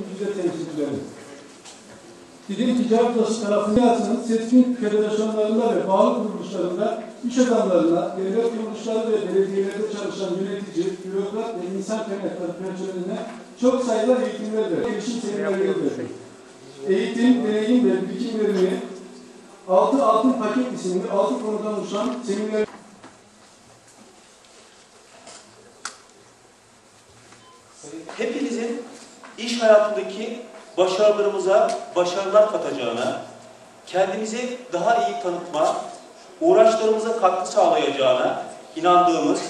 Bize temsilcileri. Didim Ticaret Odası tarafından seçkin federasyonlarında ve bağlı kuruluşlarında iş adamlarına, devlet kuruluşları ve belediyelerde çalışan yönetici, bürokrat ve insan kaynakları personeline çok sayıda eğitimler ve gelişim seminerleri verdi. Eğitim, deneyim ve birikimlerini altı altın paket isimli altı konudan oluşan seminer iş hayatındaki başarılarımıza başarılar katacağına, kendimizi daha iyi tanıtma, uğraşlarımıza katkı sağlayacağına inandığımız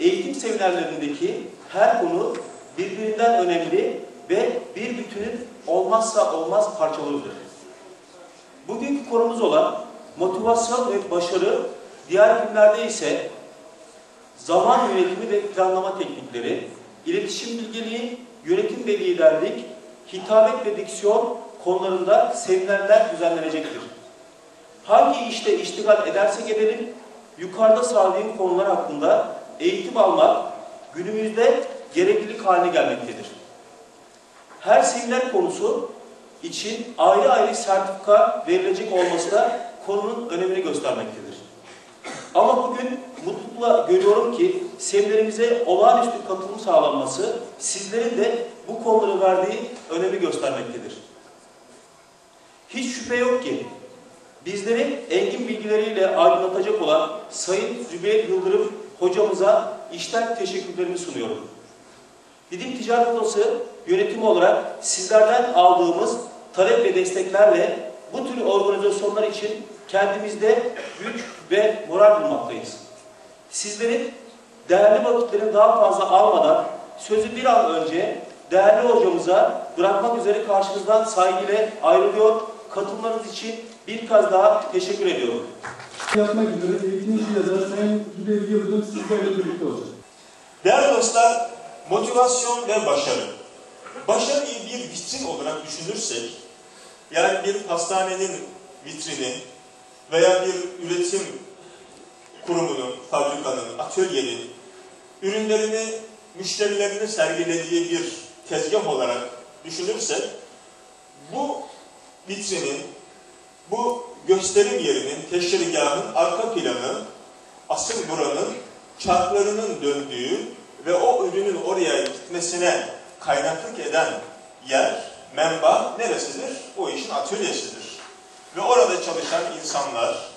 eğitim seminerlerindeki her konu birbirinden önemli ve bir bütünün olmazsa olmaz parçalarıdır. Bugünkü konumuz olan motivasyon ve başarı, diğer günlerde ise zaman yönetimi ve planlama teknikleri, iletişim bilgeliği, yönetim ve liderlik, hitabet ve diksiyon konularında seminerler düzenlenecektir. Hangi işte iştigal edersek edelim, yukarıda sıraladığım konular hakkında eğitim almak günümüzde gereklilik haline gelmektedir. Her seminer konusu için ayrı ayrı sertifika verilecek olması da konunun önemini göstermektedir. Ama bugün mutlulukla görüyorum ki seminerimize olağanüstü katılım sağlanması sizlerin de bu konuları verdiği önemi göstermektedir. Hiç şüphe yok ki bizleri engin bilgileriyle aydınlatacak olan Sayın Zübeyir Yıldırım hocamıza işten teşekkürlerimi sunuyorum. Didim Ticaret Odası yönetimi olarak sizlerden aldığımız talep ve desteklerle bu tür organizasyonlar için kendimizde güç ve moral bulmaktayız. Sizlerin değerli vakitlerini daha fazla almadan sözü bir an önce değerli hocamıza bırakmak üzere karşınızdan saygıyla ayrılıyor. Katılmanız için bir kez daha teşekkür ediyorum. yapmak üzere eğitimci yazar Sayın Zübeyir Yıldırım sizlerle birlikte olacak. Değerli dostlar, motivasyon ve başarı. Başarıyı bir vitrin olarak düşünürsek, yani bir hastanenin vitrini veya bir üretim kurumunun, fabrikanın, atölyenin ürünlerini müşterilerine sergilediği bir tezgah olarak düşünürsek, bu vitrinin, bu gösterim yerinin, teşrigahın arka planı, asıl buranın çarklarının döndüğü ve o ürünün oraya gitmesine kaynaklık eden yer, menba neresidir? O işin atölyesidir. Ve orada çalışan insanlar,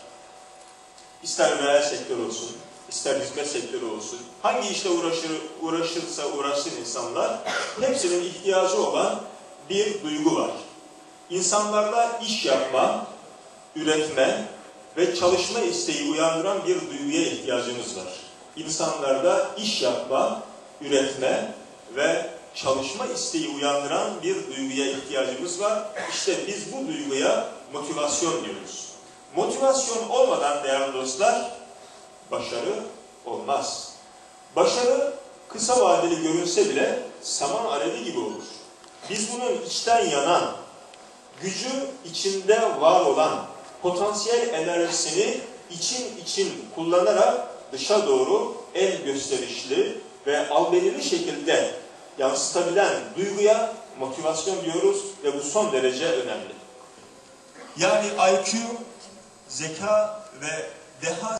ister reel sektör olsun, ister hizmet sektörü olsun, hangi işle uğraşır, uğraşırsa uğraşsın insanlar, hepsinin ihtiyacı olan bir duygu var. İnsanlarda iş yapma, üretme ve çalışma isteği uyandıran bir duyguya ihtiyacımız var. İnsanlarda iş yapma, üretme ve çalışma isteği uyandıran bir duyguya ihtiyacımız var. İşte biz bu duyguya motivasyon diyoruz. Motivasyon olmadan değerli dostlar, başarı olmaz. Başarı kısa vadeli görünse bile saman alevi gibi olur. Biz bunun içten yanan, gücü içinde var olan potansiyel enerjisini için için kullanarak dışa doğru el gösterişli ve albenili şekilde yansıtabilen duyguya motivasyon diyoruz ve bu son derece önemli. Yani IQ, zeka ve deha